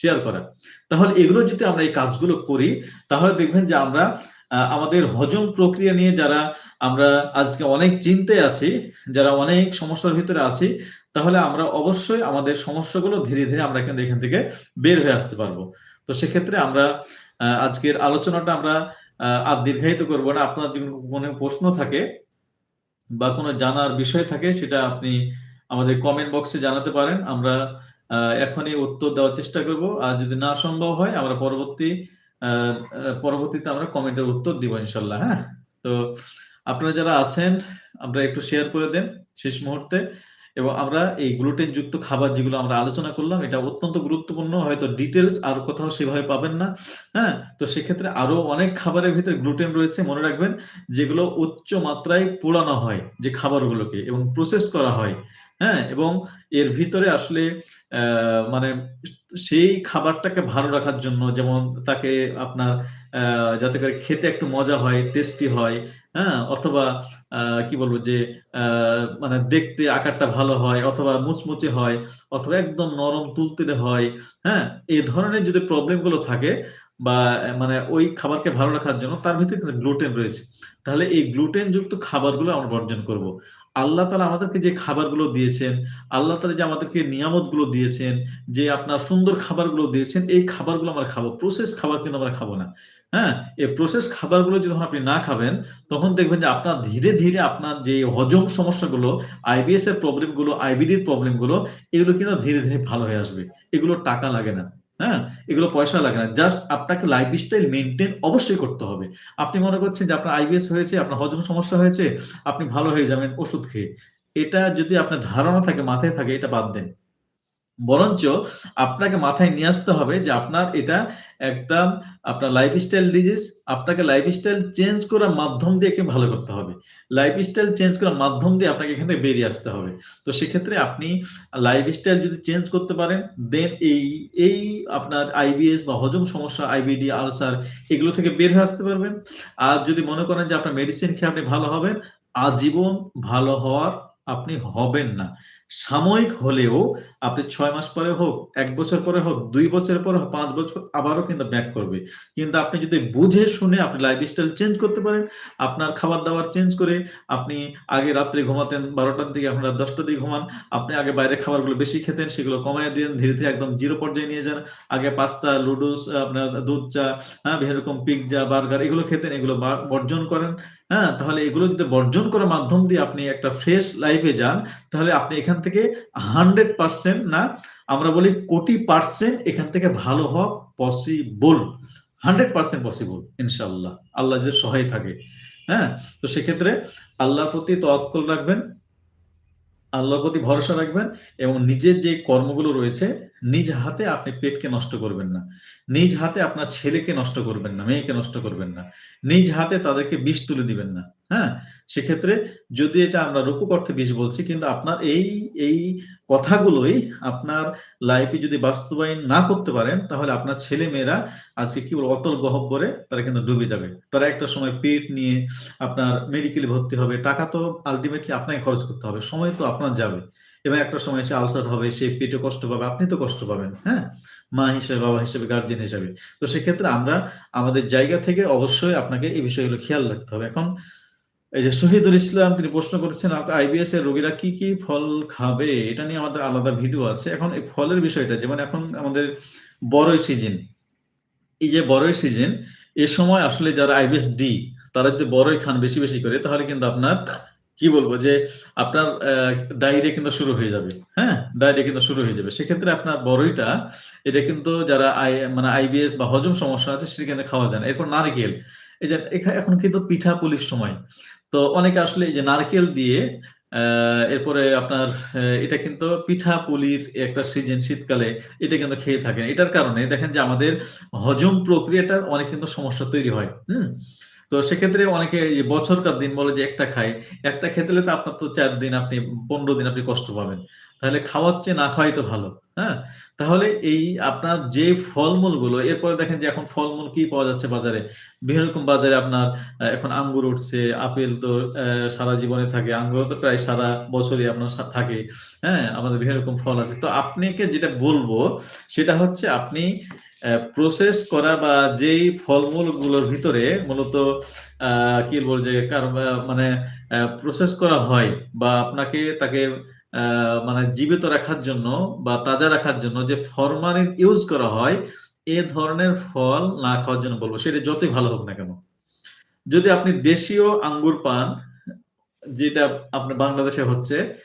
Share করা তাহলে এগুলো যদি আমরা এই কাজগুলো করি, তাহলে দেখবেন যে আমরা আমাদের হজম প্রক্রিয়া নিয়ে যারা আমরা আজকে অনেক চিন্তায় আছি, যারা অনেক সমস্যার ভিতরে আছি, তাহলে আমরা অবশ্যই আমাদের সমস্যাগুলো ধীরে ধীরে আমরা কিন্তু এখান থেকে বের হয়ে আসতে পারব। তো সেক্ষেত্রে আমরা আজকের আলোচনাটা আমরা আর দীর্ঘায়িত করব না। আপনার যদি কোনো প্রশ্ন থাকে বা কোনো জানার বিষয় থাকে, সেটা আপনি আমাদের কমেন্ট বক্সে জানাতে পারেন। আমরা এখনই উত্তর দেওয়ার চেষ্টা করব। আর যদি না সম্ভব হয়, আমরা পরবর্তী পরবর্তীতে আমরা কমেন্টের উত্তর দিব ইনশাল্লাহ হ্যাঁ? তো আপনারা যারা আছেন, আমরা একটু শেয়ার করে দেন শেষ মুহূর্তে। এবং আমরা এই গ্লুটেন যুক্ত খাবার যেগুলো আমরা আলোচনা করলাম, এটা অত্যন্ত গুরুত্বপূর্ণ। হয়তো ডিটেলস আর কোথাও সেভাবে পাবেন না হ্যাঁ? তো সেক্ষেত্রে আরও অনেক খাবারের ভিতরে গ্লুটেন রয়েছে, মনে রাখবেন, যেগুলো উচ্চ মাত্রায় পোড়ানো হয়, যে খাবারগুলোকে এবং প্রসেস করা হয়। হ্যাঁ এবং এর ভিতরে আসলে মানে সেই খাবারটাকে ভালো রাখার জন্য যেমন তাকে আপনার যাতে করে খেতে একটু মজা হয় টেস্টি হয় হ্যাঁ অথবা কি বলব যে মানে দেখতে আকারটা ভালো হয়, অথবা মুচমুচে হয়, অথবা একদম নরম তুলতুলে হয় হ্যাঁ এই ধরনের যদি প্রবলেমগুলো থাকে বা মানে ওই খাবারকে ভালো রাখার জন্য তার ভিতরে গ্লুটেন রয়েছে। তাহলে এই গ্লুটেন যুক্ত খাবারগুলো আমরা বর্জন করব। আল্লাহ তালা আমাদেরকে যে খাবারগুলো দিয়েছেন, আল্লাহ তালা যে আমাদেরকে নিয়ামতগুলো দিয়েছেন, যে আপনার সুন্দর খাবারগুলো দিয়েছেন, এই খাবারগুলো আমরা খাব। প্রসেস খাবার কিন্তু আমরা খাব না। হ্যাঁ? এই প্রসেস খাবারগুলো যখন আপনি না খাবেন, তখন দেখবেন যে আপনার ধীরে ধীরে আপনার যে হজম সমস্যাগুলো আইবিএস এর প্রবলেমগুলো আইবিডির প্রবলেমগুলো এগুলো কিন্তু ধীরে ধীরে ভালো হয়ে আসবে। এগুলো টাকা লাগে না। হ্যাঁ? এগুলো পয়সা লাগে না। জাস্ট আপনাকে লাইফ স্টাইল মেনটেন অবশ্যই করতে হবে। আপনি মনে করছেন যে আপনার আইবিএস হয়েছে, আপনার হজম সমস্যা হয়েছে, আপনি ভালো হয়ে যাবেন ওষুধ খেয়ে। এটা যদি আপনার ধারণা থাকে, মাথায় থাকে, এটা বাদ দেন। বরঞ্চ আপনাকে মাথায় নিয়ে আসতে হবে যে আপনার এটা একটা আপনার লাইফস্টাইল ডিজিজ আপনাকে লাইফস্টাইল চেঞ্জ করার মাধ্যম দিয়ে একে ভালো করতে হবে। লাইফস্টাইল চেঞ্জ করার মাধ্যম দিয়ে আপনাকে এখান থেকে বেরিয়ে আসতে হবে। তো সেক্ষেত্রে আপনি লাইফস্টাইল যদি চেঞ্জ করতে পারেন দেন এই এই আপনার আইবিএস বা হজম সমস্যা আইবিডি আলসার এগুলো থেকে বের হয়ে আসতে পারবেন। আর যদি মনে করেন যে আপনার মেডিসিন খেয়ে আপনি ভালো হবেন, আজীবন ভালো হওয়ার আপনি হবেন না। সাময়িক হলেও আপনি ছয় মাস পরে হোক, এক বছর পরে হোক, দুই বছর পরে হোক, পাঁচ বছর আবারও কিন্তু ব্যাক করবে। কিন্তু আপনি যদি বুঝে শুনে আপনি লাইফস্টাইল চেঞ্জ করতে পারেন, আপনার খাবার দাবার চেঞ্জ করে আপনি আগে রাত্রে ঘুমাতেন, বারোটার দিকে রাত দশটার দিকে ঘুমান, আপনি আগে বাইরে খাবারগুলো বেশি খেতেন, সেগুলো কমায় দিন, ধীরে ধীরে একদম জিরো পর্যায়ে নিয়ে যান। আগে পাস্তা লুডুস আপনার দুধ চা হ্যাঁ এরকম পিৎজা বার্গার এগুলো খেতেন, এগুলো বর্জন করেন হ্যাঁ তাহলে এগুলো যদি বর্জন করার মাধ্যম দিয়ে আপনি একটা ফ্রেশ লাইফে যান, তাহলে আপনি এখান থেকে হান্ড্রেড পার্সেন্ট না, আমরা বলি কোটি পার্সেন্ট এখান থেকে ভালো হওয়া পসিবল হান্ড্রেড পার্সেন্ট পসিবল ইনশাল্লাহ আল্লাহ যদি সহায় থাকে হ্যাঁ? তো সেক্ষেত্রে আল্লাহর প্রতি তৎকল রাখবেন, আল্লাহর প্রতি ভরসা রাখবেন এবং নিজের যে কর্মগুলো রয়েছে, নিজ হাতে আপনি পেটকে নষ্ট করবেন না। নিজ হাতে আপনার ছেলেকে নষ্ট করবেন না, মেয়েকে নষ্ট করবেন না। নিজ হাতে তাদেরকে বিষ তুলে দিবেন না। হ্যাঁ? সেক্ষেত্রে যদি এটা আমরা রূপক অর্থে বিষ বলছি, কিন্তু আপনার এই এই কথাগুলোই আপনার লাইফে যদি বাস্তবায়ন না করতে পারেন, তাহলে আপনার ছেলে মেয়েরা আজকে কি বলব, অতল গহব্বরে তারা কিন্তু ডুবে যাবে। তারা একটা সময় পেট নিয়ে আপনার মেডিকেলে ভর্তি হবে, টাকা তো আলটিমেটলি আপনাকে খরচ করতে হবে, সময় তো আপনার যাবে। এবং একটা সময় সে আলসার হবে, সে পেটে কষ্ট পাবে, আপনি তো কষ্ট পাবেন হ্যাঁ? মা হিসেবে, বাবা হিসেবে গার্জেন হিসেবে। তো সেক্ষেত্রে আমরা আমাদের জায়গা থেকে অবশ্যই আপনাকে এই বিষয়গুলো খেয়াল রাখতে হবে। এখন এই যে শহীদুল ইসলাম, তিনি প্রশ্ন করেছেন আইবিএস এর রোগীরা কি কি ফল খাবে? এটা নিয়ে আমাদের আলাদা ভিডিও আছে। এখন এই ফলের বিষয়টা, যেমন এখন আমাদের বড়ই সিজন। এই যে বড়ই সিজন, এ সময় আসলে যারা আইবিএস ডি, তারা যদি বড়ই খান বেশি বেশি করে, তাহলে কিন্তু আপনার, কি বলব, যে আপনার ডায়রিয়া কিন্তু শুরু হয়ে যাবে। হ্যাঁ? ডায়রিয়া কিন্তু শুরু হয়ে যাবে। সেক্ষেত্রে আপনার বড়ইটা, এটা কিন্তু যারা আই মানে আইবিএস বা হজম সমস্যা আছে, সেটা কিন্তু খাওয়া যায় না। এরপর নারকেল। এই যে এখন কিন্তু পিঠা পুলির সময়। তো অনেকে আসলে যে নারকেল দিয়ে এরপরে আপনার এটা কিন্তু পিঠা পুলির একটা সিজন শীতকালে এটা কিন্তু খেয়ে থাকেন। এটার কারণে দেখেন যে আমাদের হজম প্রক্রিয়াটা অনেক কিন্তু সমস্যা তৈরি হয়, হুম? তো সেক্ষেত্রে অনেকে বছরকার দিন বলে যে একটা খাই একটা খেতে তো আপনার তো চার দিন আপনি, পনেরো দিন আপনি কষ্ট পাবেন। তাহলে খাওয়ার চেয়ে না খাওয়াই তো ভালো। হ্যাঁ? তাহলে এই আপনার যে ফলমূলগুলো এরপরে দেখেন যে এখন ফলমূল কি পাওয়া যাচ্ছে বাজারে? বিভিন্ন রকম বাজারে আপনার এখন আঙ্গুর উঠছে, আপেল তো সারা জীবনে থাকে। আঙ্গুরও তো প্রায় সারা বছরই আপনার থাকে। হ্যাঁ? আমাদের বিভিন্ন রকম ফল আছে। তো আপনাকে যেটা বলব সেটা হচ্ছে আপনি প্রসেস করা বা যেই ফলমূলগুলোর ভিতরে মূলত কি বলব যে মানে প্রসেস করা হয় বা আপনাকে তাকে মানে জীবিত রাখার জন্য বা তাজা রাখার জন্য যে ফরমালিন ইউজ করা হয়, এ ধরনের ফল না খাওয়ার জন্য বলব সেটা যতই ভালো হোক না কেন। যদি আপনি দেশীয় আঙ্গুর পান, যেটা আপনার বাংলাদেশে হচ্ছে,